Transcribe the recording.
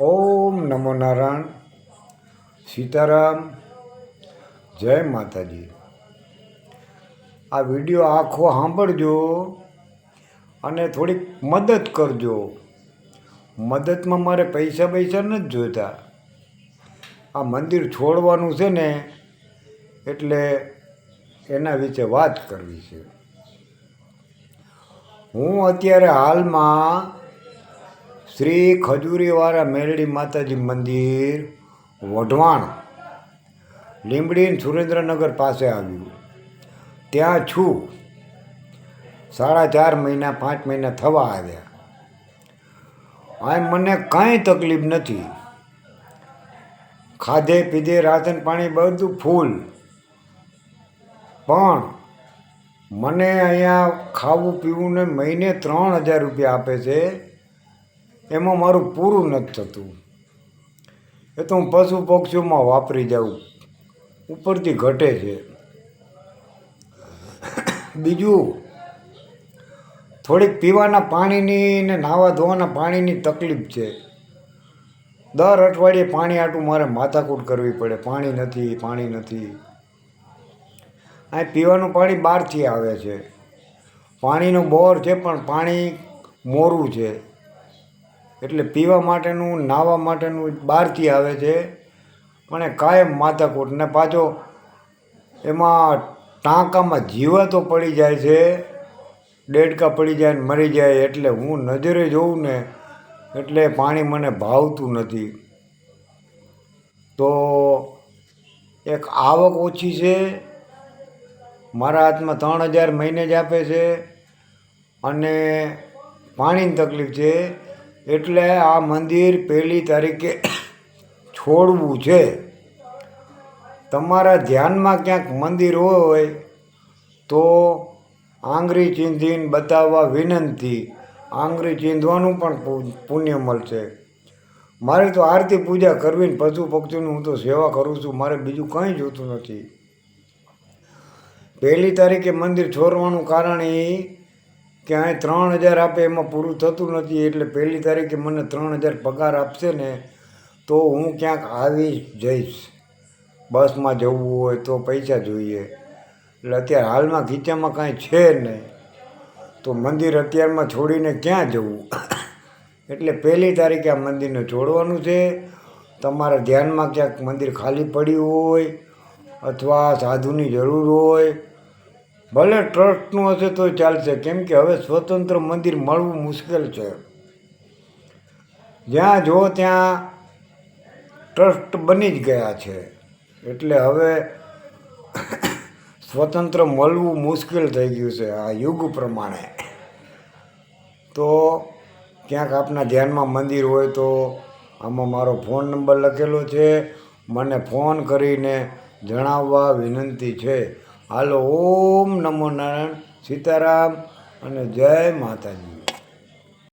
ઓમ નમો નારાયણ. સીતારામ. જય માતાજી. આ વીડિયો આખો સાંભળજો અને થોડીક મદદ કરજો. મદદમાં મારે પૈસા પૈસા નથી જોઈતા. આ મંદિર છોડવાનું છે ને, એટલે એના વિશે વાત કરવી છે. હું અત્યારે હાલમાં શ્રી ખજૂરીવાળા મેરડી માતાજી મંદિર, વઢવાણ લીંબડી સુરેન્દ્રનગર પાસે આવ્યું. ત્યાં છું. સાડા ચાર મહિના, પાંચ મહિના થવા આવ્યા. આ મને કાંઈ તકલીફ નથી. ખાધે પીધે રાશન પાણી બધું ફૂલ. પણ મને અહીંયા ખાવું પીવું ને મહિને ત્રણ હજાર રૂપિયા આપે છે. એમાં મારું પૂરું નથી થતું. એ તો હું પશુ પક્ષીઓમાં વાપરી જાઉં. ઉપરથી ઘટે છે. બીજું, થોડીક પીવાના પાણીની ને નાવા ધોવાના પાણીની તકલીફ છે. દર અઠવાડિયે પાણી આટું મારે માથાકૂટ કરવી પડે. પાણી નથી પાણી નથી. આ પીવાનું પાણી બહારથી આવે છે. પાણીનો બોર છે, પણ પાણી મોરું છે. એટલે પીવા માટેનું નાહવા માટેનું બહારથી આવે છે. પણ એ કાયમ માથાકૂટ. ને પાછો એમાં ટાંકામાં જીવાતો પડી જાય છે. ડેડકા પડી જાય ને મરી જાય એટલે હું નજરે જોઉં ને એટલે પાણી મને ભાવતું નથી. તો એક આવક ઓછી છે. મારા હાથમાં ત્રણ હજાર મહિને જ આપે છે. અને પાણીની તકલીફ છે. એટલે આ મંદિર પહેલી તારીખે છોડવું છે. તમારા ધ્યાનમાં ક્યાંક મંદિર હોય તો આંગળી ચીંધીને બતાવવા વિનંતી. આંગળી ચીંધવાનું પણ પુણ્ય મળશે. મારે તો આરતી પૂજા કરવી ને પશુ પક્ષીની હું તો સેવા કરું છું, મારે બીજું કંઈ જોતું નથી. પહેલી તારીખે મંદિર છોડવાનું કારણ એ કે અહીં ત્રણ હજાર આપે એમાં પૂરું થતું નથી, એટલે પહેલી તારીખે મને ત્રણ હજાર પગાર આપશે ને, તો હું ક્યાંક આવી જઈશ. બસમાં જવું હોય તો પૈસા જોઈએ. એટલે અત્યારે હાલમાં ખીચામાં કાંઈ છે નહીં. તો મંદિર અત્યારમાં છોડીને ક્યાં જવું? એટલે પહેલી તારીખે આ મંદિરને છોડવાનું છે. તમારા ધ્યાનમાં ક્યાંક મંદિર ખાલી પડ્યું હોય અથવા સાધુની જરૂર હોય ભલે ટ્રસ્ટનું હશે તો ચાલશે. કેમ કે હવે સ્વતંત્ર મંદિર મળવું મુશ્કેલ છે. જ્યાં જો ત્યાં ટ્રસ્ટ બની જ ગયા છે. એટલે હવે સ્વતંત્ર મળવું મુશ્કેલ થઈ ગયું છે આ યુગ પ્રમાણે. તો ક્યાંક આપના ધ્યાનમાં મંદિર હોય તો આમાં મારો ફોન નંબર લખેલો છે. મને ફોન કરીને જણાવવા વિનંતી છે. હાલો ઓમ નમો નારાયણ સીતારામ અને જય માતાજી.